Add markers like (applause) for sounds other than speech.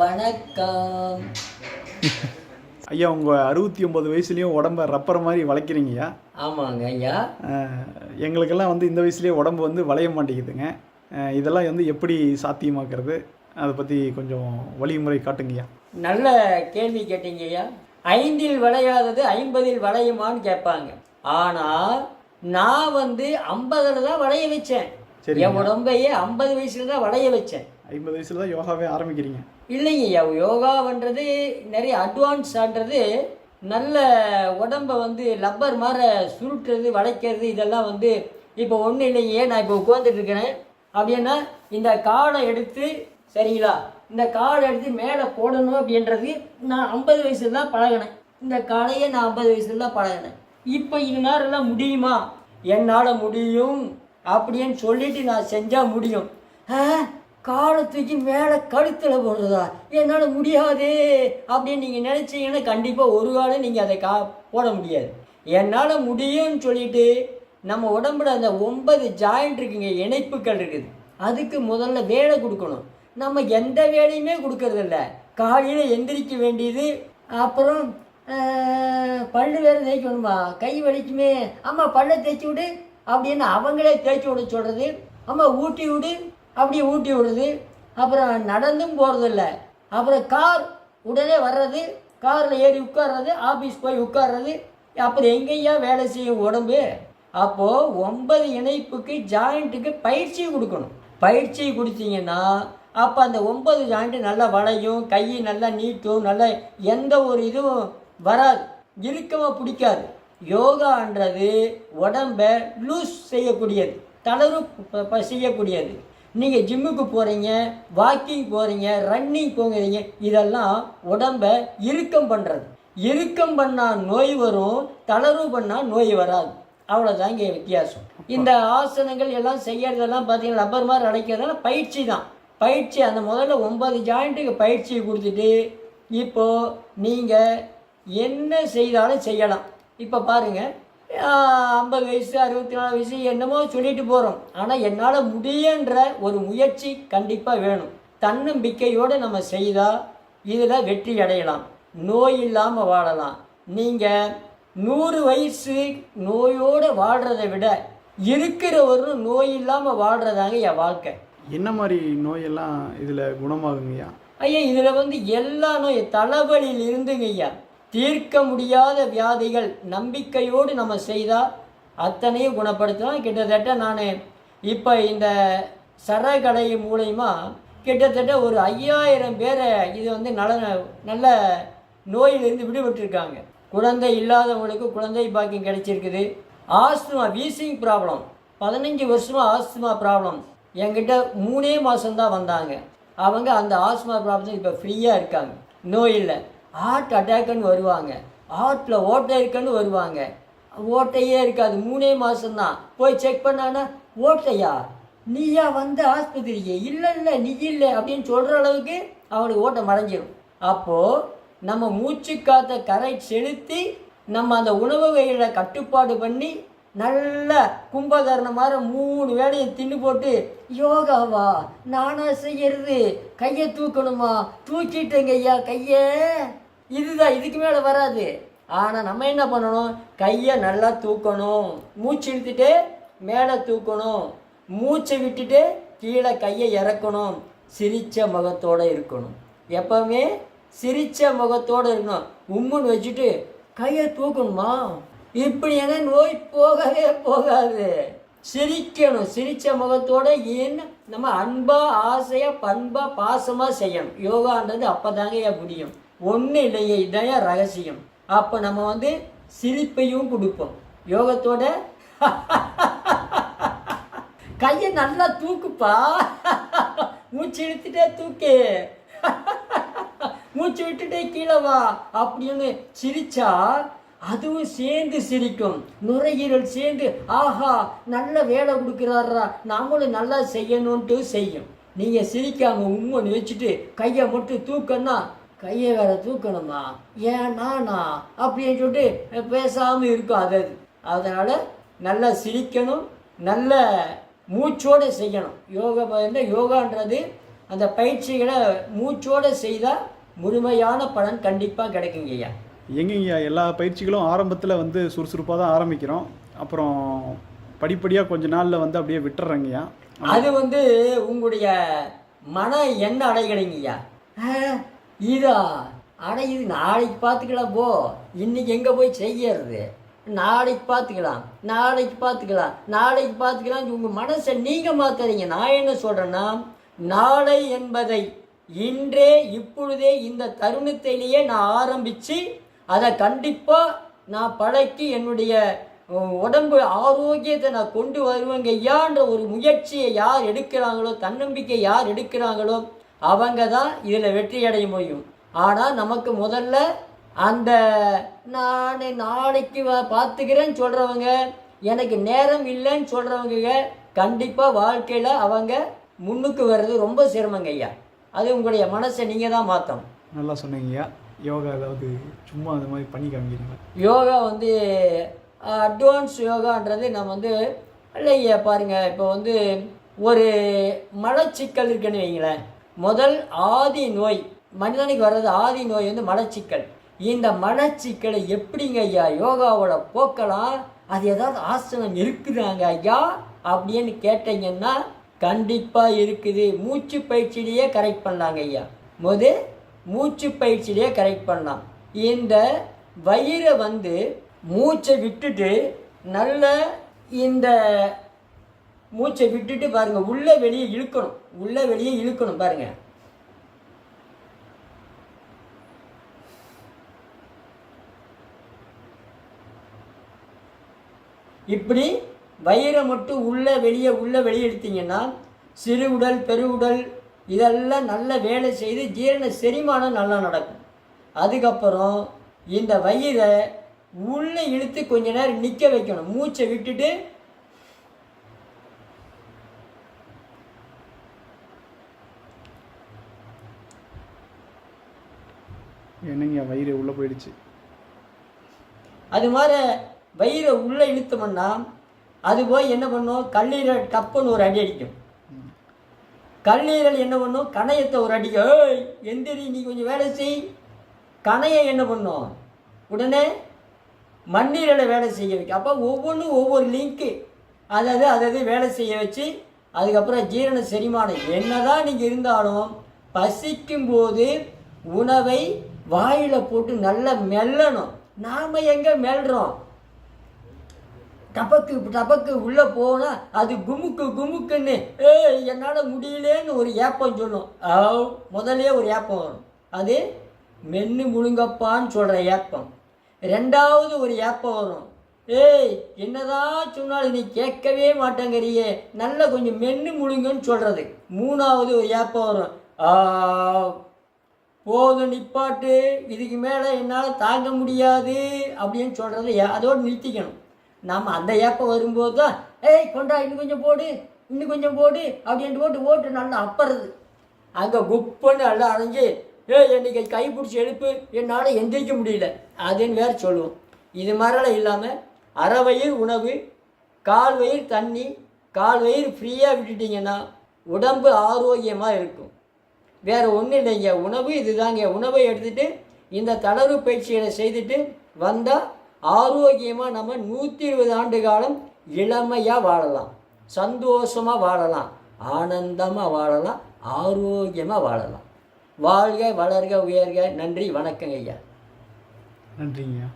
வணக்கம். ஐயா உங்கள் அறுபத்தி ஒம்பது வயசுலேயும் உடம்ப ரப்பர் மாதிரி வளைக்கிறீங்கய்யா ஆமாங்க ஐயா. எங்களுக்கெல்லாம் வந்து இந்த வயசுலேயே உடம்பு வந்து வளைய மாட்டேங்குதுங்க. இதெல்லாம் வந்து எப்படி சாத்தியமாக்குறது? அதை பற்றி கொஞ்சம் வழிமுறை காட்டுங்கய்யா நல்ல கேள்வி கேட்டீங்க ஐயா. ஐந்தில் விளையாதது ஐம்பதில் விளையுமான்னு கேட்பாங்க. ஆனால் நான் வந்து ஐம்பதுல தான் வளைய வச்சேன். என் உடம்பையே ஐம்பது வயசுல தான் வளைய வச்சேன். ஐம்பது வயசில் தான் யோகாவே ஆரம்பிக்கிறீங்க. இல்லைங்க ஐயா யோகான்றது நிறைய அட்வான்ஸான்றது நல்ல உடம்பை வந்து லப்பர் மாதிரி சுருட்டுறது வளைக்கிறது இதெல்லாம் வந்து இப்போ ஒன்றும் இல்லைங்க நான் இப்போ உட்காந்துட்டு இருக்கிறேன் அப்படின்னா இந்த காலை எடுத்து சரிங்களா? இந்த காலை எடுத்து மேலே போடணும் அப்படின்றது நான் ஐம்பது வயசுல தான் பழகினேன். இந்த காலையே நான் ஐம்பது வயசுல தான் பழகினேன். இப்போ இது நேரம்லாம் முடியுமா? என்னால் முடியும் அப்படின்னு சொல்லிட்டு நான் செஞ்சால் முடியும். ஆ காலை தூக்கி மேலே கழுத்தில் போடுறதா? என்னால் முடியாதே. அப்படின்னு நீங்கள் நினச்சிங்கன்னா கண்டிப்பாக ஒரு காலம் நீங்கள் அதை கா போட முடியாது. என்னால் முடியும்னு சொல்லிட்டு நம்ம உடம்புல அந்த ஒன்பது ஜாயிண்ட் இருக்குங்க இணைப்புகள் இருக்குது. அதுக்கு முதல்ல வேலை கொடுக்கணும். நம்ம எந்த வேலையுமே கொடுக்கறதில்ல. காலையில் எந்திரிக்க வேண்டியது அப்புறம் பல்லு வேறு தேய்க்கணுமா? கை வலிக்குமே. அம்மா பல்லை தேய்ச்சி விடு அப்படின்னு அவங்களே தேய்ச்சி விட சொல்கிறது அம்மா ஊட்டி விடு. அப்படியே ஊட்டி விடுது. அப்புறம் நடந்தும் போகிறதில்ல அப்புறம் கார் உடனே வர்றது காரில் ஏறி உட்கார்றது ஆஃபீஸ் போய் உட்கார்றது அப்புறம் எங்கேயா வேலை செய்யும் உடம்பு. அப்போது ஒன்பது இணைப்புக்கு ஜாயிண்ட்டுக்கு பயிற்சி கொடுக்கணும். பயிற்சி கொடுத்தீங்கன்னா அப்போ அந்த ஒன்பது ஜாயிண்ட்டு நல்லா வளையும் கை நல்லா நீட்டும் நல்லா எந்த ஒரு இதுவும் வராது. இறுக்கமாக பிடிக்காது. யோகான்றது உடம்ப லூஸ் செய்யக்கூடியது. தளர்வு ப- செய்யக்கூடியது. நீங்கள் ஜிம்முக்கு போகிறீங்க வாக்கிங் போகிறீங்க ரன்னிங் போகிறீங்க இதெல்லாம் உடம்ப இறுக்கம் பண்ணுறது இறுக்கம் பண்ணால் நோய் வரும் தளர்வு பண்ணால் நோய் வராது. அவ்வளோதான் இங்கே வித்தியாசம். இந்த ஆசனங்கள் எல்லாம் செய்யறதெல்லாம் பார்த்தீங்கன்னா ரப்பர் மாதிரி அடைக்கிறதெல்லாம் பயிற்சி தான். பயிற்சி அந்த முதல்ல ஒன்பது ஜாயிண்ட்டுக்கு பயிற்சியை கொடுத்துட்டு இப்போது நீங்கள் என்ன செய்தாலும் செய்யலாம். இப்போ பாருங்கள் ஐம்பது வயசு அறுபத்தி நாலு வயசு என்னமோ சொல்லிட்டு போகிறோம் ஆனால் என்னால் முடியுன்ற ஒரு முயற்சி கண்டிப்பாக வேணும். தன்னம்பிக்கையோடு நம்ம செய்தால் இதில் வெற்றி அடையலாம். நோய் இல்லாமல் வாழலாம். நீங்கள் நூறு வயசு நோயோடு வாழ்கிறத விட இருக்கிறவரும் நோய் இல்லாமல் வாழ்கிறதாங்க என் வாழ்க்கை. என்ன மாதிரி நோயெல்லாம் இதில் குணமாகுங்கய்யா? ஐயா இதில் வந்து எல்லா நோய் தலைவலியில் இருந்துங்க ஐயா தீர்க்க முடியாத வியாதிகள் நம்பிக்கையோடு நம்ம செய்தால் அத்தனையும் குணப்படுத்தலாம். கிட்டத்தட்ட நான் இப்போ இந்த சரக்கடை மூலயமா கிட்டத்தட்ட ஒரு ஐயாயிரம் பேரை இது வந்து நல நல்ல நோயிலிருந்து விடுபட்டிருக்காங்க. குழந்தை இல்லாதவங்களுக்கு குழந்தை பாக்கியம் கிடைச்சிருக்குது. Asthma wheezing problem. பதினஞ்சு வருஷமாக ஆஸ்துமா ப்ராப்ளம். என்கிட்ட மூணே மாதம்தான் வந்தாங்க. அவங்க அந்த ஆஸ்துமா ப்ராப்ளம் இப்போ ஃப்ரீயாக இருக்காங்க. நோய் இல்லை. ஹார்ட் அட்டாக்குன்னு வருவாங்க. ஹார்ட்டில் ஓட்டை இருக்குன்னு வருவாங்க. ஓட்டையே இருக்காது. மூணே மாதம்தான் போய் செக் பண்ணானா ஓட்டையா? நீயா வந்த ஆஸ்பத்திரிக்கு இல்லை இல்லை நீ இல்லை அப்படின்னு சொல்கிற அளவுக்கு அவனுக்கு ஓட்டை மறைஞ்சிடும் அப்போது நம்ம மூச்சு காற்றை கரெக்ட் செலுத்தி நம்ம அந்த உணவு வகைகளை கட்டுப்பாடு பண்ணி நல்ல கும்பகரணம் மாதிரி மூணு வேலையை தின்னு போட்டு யோகாவா? நானா செய்யறது? கையை தூக்கணுமா? தூக்கிட்டேங்க ஐயா கையை. இதுதான் இதுக்கு மேலே வராது. ஆனால் நம்ம என்ன பண்ணணும்? கையை நல்லா தூக்கணும். மூச்சு இழுத்துட்டு மேலே தூக்கணும். மூச்சை விட்டுட்டு கீழே கையை இறக்கணும். சிரித்த முகத்தோட இருக்கணும். எப்பவுமே சிரித்த முகத்தோடு இருக்கணும். உம்முன்னு வச்சுட்டு கையை தூக்கணுமா? இப்படி என நோய் போகவே போகாது. சிரிக்கணும். சிரித்த முகத்தோட ஏன் நம்ம அன்பாக ஆசையாக பண்பாக பாசமாக செய்யணும். யோகான்றது அப்பதாங்க முடியும். ஒன்றும் இல்லைங்க ரகசியம். அப்போ நம்ம வந்து சிரிப்பையும் கொடுப்போம். யோகத்தோட (laughs) கையை நல்லா தூக்குப்பா. மூச்சு இழுத்துட்டே தூக்கு. மூச்சு விட்டுட்டே கீழே வா அப்படின்னு சிரிச்சா அதுவும் சேர்ந்து சிரிக்கும். நுரையீரல் சேர்ந்து ஆஹா நல்ல வேலை கொடுக்குறாரா நாமளும் நல்லா செய்யணும்ட்டு செய்யும். நீங்கள் சிரிக்காம உண்மைன்னு வச்சுட்டு கையை மட்டும் தூக்கன்னா கையை வேற தூக்கணுமா? ஏன் நானா? அப்படின்னு சொல்லிட்டு பேசாமல் இருக்கும் அது அது. அதனால நல்லா சிரிக்கணும் நல்ல மூச்சோடு செய்யணும். யோகா வந்து யோகான்றது? அந்த பயிற்சிகளை மூச்சோடு செய்தால் முழுமையான பலன் கண்டிப்பாக கிடைக்குங்க ஐயா. எங்கேங்கய்யா எல்லா பயிற்சிகளும் ஆரம்பத்தில் வந்து சுறுசுறுப்பாக தான் ஆரம்பிக்கிறோம். அப்புறம் படிப்படியாக கொஞ்ச நாளில் வந்து அப்படியே விட்டுறேங்கய்யா அது வந்து உங்களுடைய மன என்ன அடைகிறீங்கய்யா இதா அடையுது நாளைக்கு பார்த்துக்கலாம் போ. இன்னைக்கு எங்கே போய் செய்யறது? நாளைக்கு பார்த்துக்கலாம் நாளைக்கு பார்த்துக்கலாம் நாளைக்கு பார்த்துக்கலாம் உங்கள் மனசை நீங்கள் மாற்றாதீங்க நான் என்ன சொல்கிறேன்னா நாளை என்பதை இன்றே இப்பொழுதே இந்த தருணத்திலேயே நான் ஆரம்பித்து அதை கண்டிப்பாக நான் பழக்கி என்னுடைய உடம்பு ஆரோக்கியத்தை நான் கொண்டு வருவேங்க. ஐயான்ற ஒரு முயற்சியை யார் எடுக்கிறாங்களோ தன்னம்பிக்கை யார் எடுக்கிறாங்களோ அவங்க தான் இதில் வெற்றி அடைய முடியும் ஆனால் நமக்கு முதல்ல அந்த நான் நாளைக்கு பார்த்துக்கிறேன்னு சொல்கிறவங்க எனக்கு நேரம் இல்லைன்னு சொல்கிறவங்க கண்டிப்பாக வாழ்க்கையில் அவங்க முன்னுக்கு வர்றது ரொம்ப சிரமங்க ஐயா. அது உங்களுடைய மனசை நீங்கள் தான் மாற்றணும் நல்லா சொன்னீங்கய்யா யோகா ஏதாவது சும்மா அந்த மாதிரி பண்ணி காமிக்கிறீங்களா யோகா வந்து அட்வான்ஸ் யோகான்றது நம்ம வந்து இல்லைங்க பாருங்கள் இப்போ வந்து ஒரு மலச்சிக்கல் இருக்குன்னு வைங்களேன். முதல் ஆதி நோய் மனிதனுக்கு வர்றது ஆதி நோய் வந்து மலச்சிக்கல். இந்த மலச்சிக்கலை எப்படிங்க ஐயா யோகாவோட போக்கலாம் அது ஏதாவது ஆசனம் இருக்குதாங்க ஐயா? அப்படின்னு கேட்டீங்கன்னா கண்டிப்பாக இருக்குது. மூச்சு பயிற்சியிலேயே கரெக்ட் பண்ணலாங்க ஐயா. முத மூச்சு பயிற்சியிலேயே கரெக்ட் பண்ணலாம். இந்த வயிறை வந்து மூச்சை விட்டுட்டு நல்ல இந்த மூச்சை விட்டுட்டு பாருங்கள் உள்ளே வெளியே இழுக்கணும். உள்ள வெளியே இழுக்கணும் பாருங்க. இப்படி வயிறை மட்டும் உள்ள வெளியே உள்ள வெளியே எடுத்தீங்கன்னா சிறு உடல் பெருவுடல் இதெல்லாம் நல்ல வேலை செய்து ஜீரண செரிமானம் நல்லா நடக்கும். அதுக்கப்புறம் இந்த வயிறை உள்ளே இழுத்து கொஞ்ச நேரம் நிற்க வைக்கணும். மூச்சை விட்டுட்டு என்னங்க வயிறு உள்ளே போயிடுச்சு. அது மாதிரி வயிறை உள்ளே இழுத்தோம்னா அது போய் என்ன பண்ணும்? கல்லீரல் டப்புன்னு ஒரு அடி அடிக்கும். கல்லீரல் என்ன பண்ணும்? கணையத்தை ஒரு அடி. ஏய் எந்திரி நீ கொஞ்சம் வேலை செய். கணையம் என்ன பண்ணும்? உடனே மண்ணீரலை வேலை செய்ய வைக்கும். அப்போ ஒவ்வொன்றும் ஒவ்வொரு லிங்க்கு. அதாவது அதாவது வேலை செய்ய வச்சு அதுக்கப்புறம் ஜீரண செரிமானம். என்னதான் நீங்கள் இருந்தாலும் பசிக்கும் போது உணவை வாயில் போட்டு நல்லா மெல்லணும். நாம் எங்கே மெல்றோம்? டபக்கு டபக்கு உள்ளே போனால் அது குமுக்கு குமுக்குன்னு ஏய் என்னால் முடியலேன்னு ஒரு ஏப்பம் சொல்லும். ஆவ் ஒரு ஏப்பம் வரும். அது மென்னு முழுங்கப்பான்னு சொல்கிற ஏப்பம். ரெண்டாவது ஒரு ஏப்பம் வரும். ஏய் என்னதான் சொன்னாலும் நீ கேட்கவே மாட்டேங்கிறியே. நல்லா கொஞ்சம் மென்னு முழுங்கன்னு சொல்கிறது மூணாவது ஒரு ஏப்பம் வரும். ஆ போதும் நிப்பாட்டு இதுக்கு மேலே என்னால் தாங்க முடியாது அப்படின்னு சொல்கிறத அதோடு நிறுத்திக்கணும். நாம் அந்த ஏப்பம் வரும்போது தான் ஏய் கொண்டா இன்னும் கொஞ்சம் போடு இன்னும் கொஞ்சம் போடு அப்படின்ட்டு போட்டு ஓட்டு நல்லா அப்புறது. அங்கே குப்புன்னு எல்லாம் அடைஞ்சு ஏய் என்னைக்கு கை பிடிச்சி எழுப்பு என்னால் எந்திரிக்க முடியல அதுன்னு வேறு சொல்லுவோம். இது மாதிரிலாம் இல்லாமல் அரை வயிறு உணவு கால் வயிறு தண்ணி கால் வயிறு ஃப்ரீயாக விட்டுட்டிங்கன்னா உடம்பு ஆரோக்கியமாக இருக்கும். வேறு ஒன்றும் இல்லைங்க. உணவு இதுதாங்க. உணவை எடுத்துகிட்டு இந்த தளர்வு பயிற்சிகளை செய்துட்டு வந்தால் ஆரோக்கியமாக நம்ம நூற்றி இருபது ஆண்டு காலம் இளமையாக வாழலாம். சந்தோஷமாக வாழலாம். ஆனந்தமாக வாழலாம். ஆரோக்கியமாக வாழலாம். வாழ்க வளர்க உயர்க. நன்றி. வணக்கங்க ஐயா நன்றிங்கய்யா.